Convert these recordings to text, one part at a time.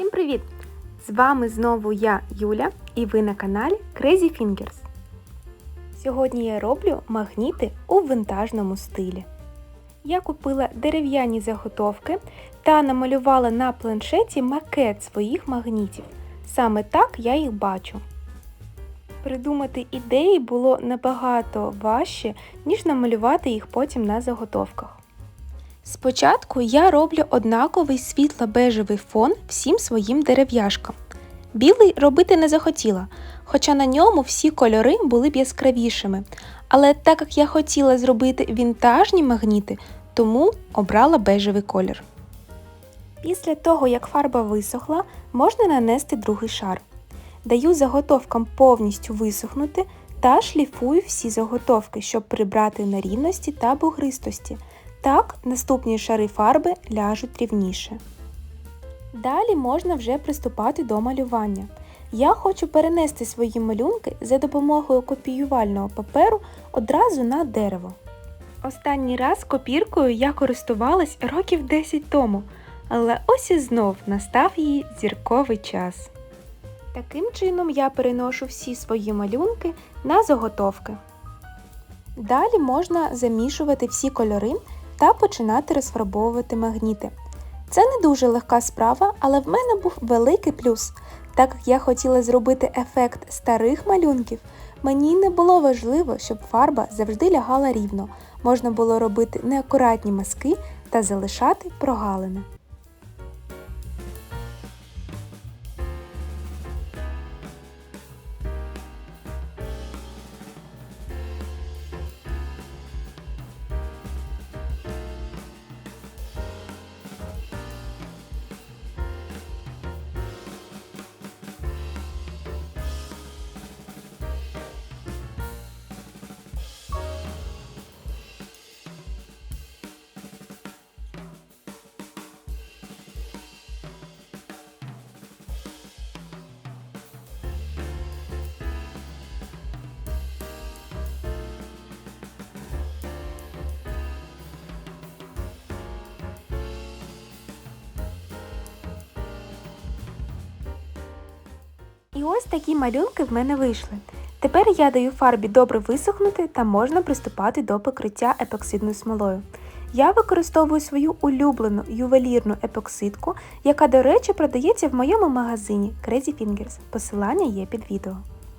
Всім привіт! З вами знову я, Юля, і ви на каналі Crazy Fingers. Сьогодні я роблю магніти у винтажному стилі. Я купила дерев'яні заготовки та намалювала на планшеті макет своїх магнітів. Саме так я їх бачу. Придумати ідеї було набагато важче, ніж намалювати їх потім на заготовках. Спочатку я роблю однаковий світло-бежевий фон всім своїм дерев'яшкам. Білий робити не захотіла, хоча на ньому всі кольори були б яскравішими. Але так як я хотіла зробити вінтажні магніти, тому обрала бежевий колір. Після того, як фарба висохла, можна нанести другий шар. Даю заготовкам повністю висохнути та шліфую всі заготовки, щоб прибрати нерівності та бугристості. Так, наступні шари фарби ляжуть рівніше. Далі можна вже приступати до малювання. Я хочу перенести свої малюнки за допомогою копіювального паперу одразу на дерево. Останній раз копіркою я користувалась років 10 тому, але ось і знов настав її зірковий час. Таким чином я переношу всі свої малюнки на заготовки. Далі можна замішувати всі кольори та починати розфарбовувати магніти. Це не дуже легка справа, але в мене був великий плюс. Так як я хотіла зробити ефект старих малюнків, мені не було важливо, щоб фарба завжди лягала рівно. Можна було робити неакуратні мазки та залишати прогалини. І ось такі малюнки в мене вийшли. Тепер я даю фарбі добре висохнути та можна приступати до покриття епоксидною смолою. Я використовую свою улюблену ювелірну епоксидку, яка, до речі, продається в моєму магазині Crazy Fingers. Посилання є під відео.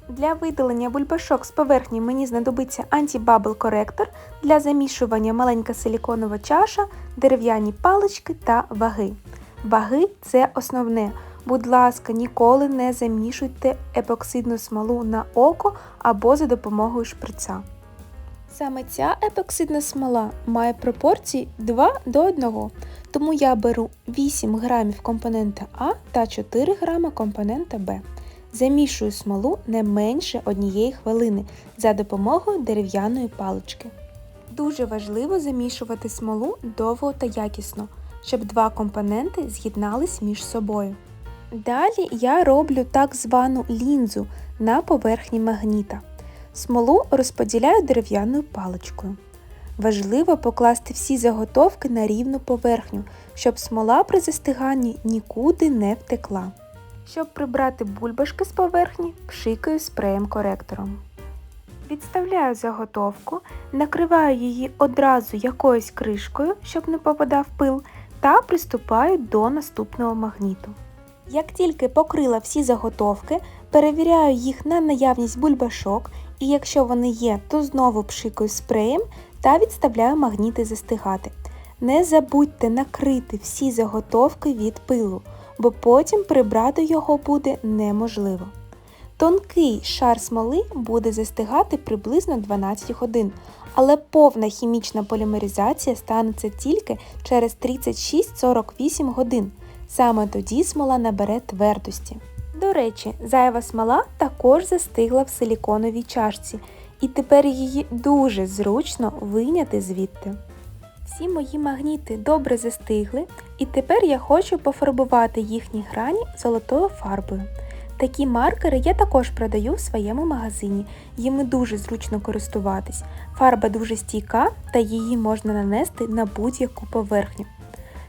Для видалення бульбашок з поверхні мені знадобиться антибабл коректор для замішування маленька силіконова чаша, дерев'яні палички та ваги. Ваги це основне. Будь ласка, ніколи не замішуйте епоксидну смолу на око або за допомогою шприца. Саме ця епоксидна смола має пропорції 2 до 1, тому я беру 8 грамів компонента А та 4 грама компонента Б. Замішую смолу не менше однієї хвилини за допомогою дерев'яної палички. Дуже важливо замішувати смолу довго та якісно, щоб два компоненти з'єднались між собою. Далі я роблю так звану лінзу на поверхні магніта. Смолу розподіляю дерев'яною паличкою. Важливо покласти всі заготовки на рівну поверхню, щоб смола при застиганні нікуди не втекла. Щоб прибрати бульбашки з поверхні, пшикаю спреєм коректором. Відставляю заготовку, накриваю її одразу якоюсь кришкою, щоб не попадав пил, та приступаю до наступного магніту. Як тільки покрила всі заготовки, перевіряю їх на наявність бульбашок і якщо вони є, то знову пшикаю спреєм та відставляю магніти застигати. Не забудьте накрити всі заготовки від пилу, бо потім прибрати його буде неможливо. Тонкий шар смоли буде застигати приблизно 12 годин, але повна хімічна полімеризація станеться тільки через 36-48 годин. Саме тоді смола набере твердості. До речі, зайва смола також застигла в силіконовій чашці, і тепер її дуже зручно вийняти звідти. Всі мої магніти добре застигли, і тепер я хочу пофарбувати їхні грані золотою фарбою. Такі маркери я також продаю в своєму магазині, їми дуже зручно користуватись. Фарба дуже стійка та її можна нанести на будь-яку поверхню.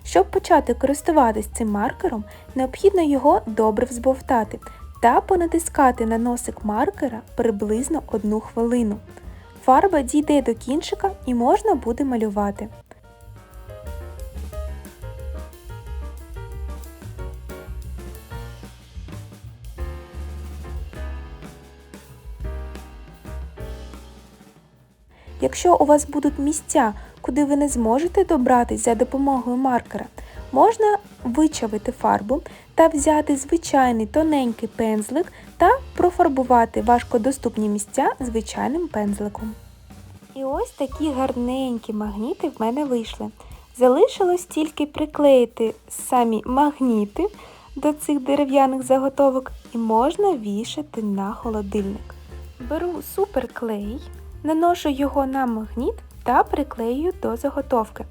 Щоб почати користуватись цим маркером, необхідно його добре взбовтати та понатискати на носик маркера приблизно 1 хвилину. Фарба дійде до кінчика і можна буде малювати. Якщо у вас будуть місця, куди ви не зможете добратись за допомогою маркера, можна вичавити фарбу та взяти звичайний тоненький пензлик та профарбувати важкодоступні місця звичайним пензликом. І ось такі гарненькі магніти в мене вийшли. Залишилось тільки приклеїти самі магніти до цих дерев'яних заготовок і можна вішати на холодильник. Беру суперклей, наношу його на магніт та приклею до заготовки.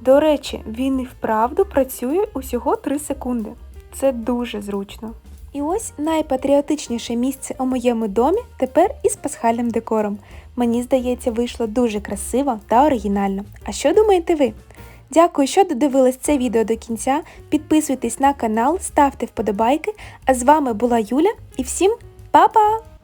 До речі, він і вправду працює усього 3 секунди. Це дуже зручно. І ось найпатріотичніше місце у моєму домі тепер із пасхальним декором. Мені здається, вийшло дуже красиво та оригінально. А що думаєте ви? Дякую, що додивились це відео до кінця. Підписуйтесь на канал, ставте вподобайки. А з вами була Юля і всім па-па!